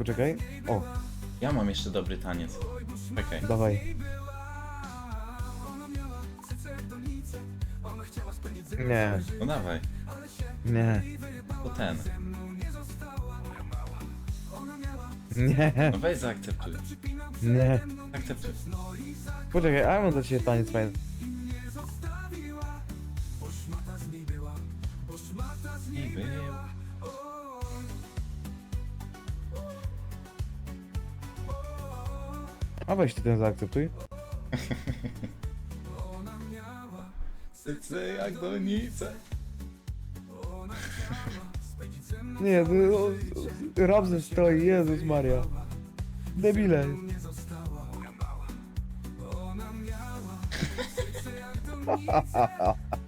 Poczekaj. O, Ja mam jeszcze dobry taniec. Czekaj. dawaj. Nie, No dawaj. nie, To ten. nie, No weź zaakceptuj. nie. Akceptuj. Poczekaj, a ja mam dla ciebie taniec fajny. I był. A weź ty ten zaakceptuj. Cyce jak donice. Nie, to, o, o, Ramzes stoi, Jezus Maria. Debile.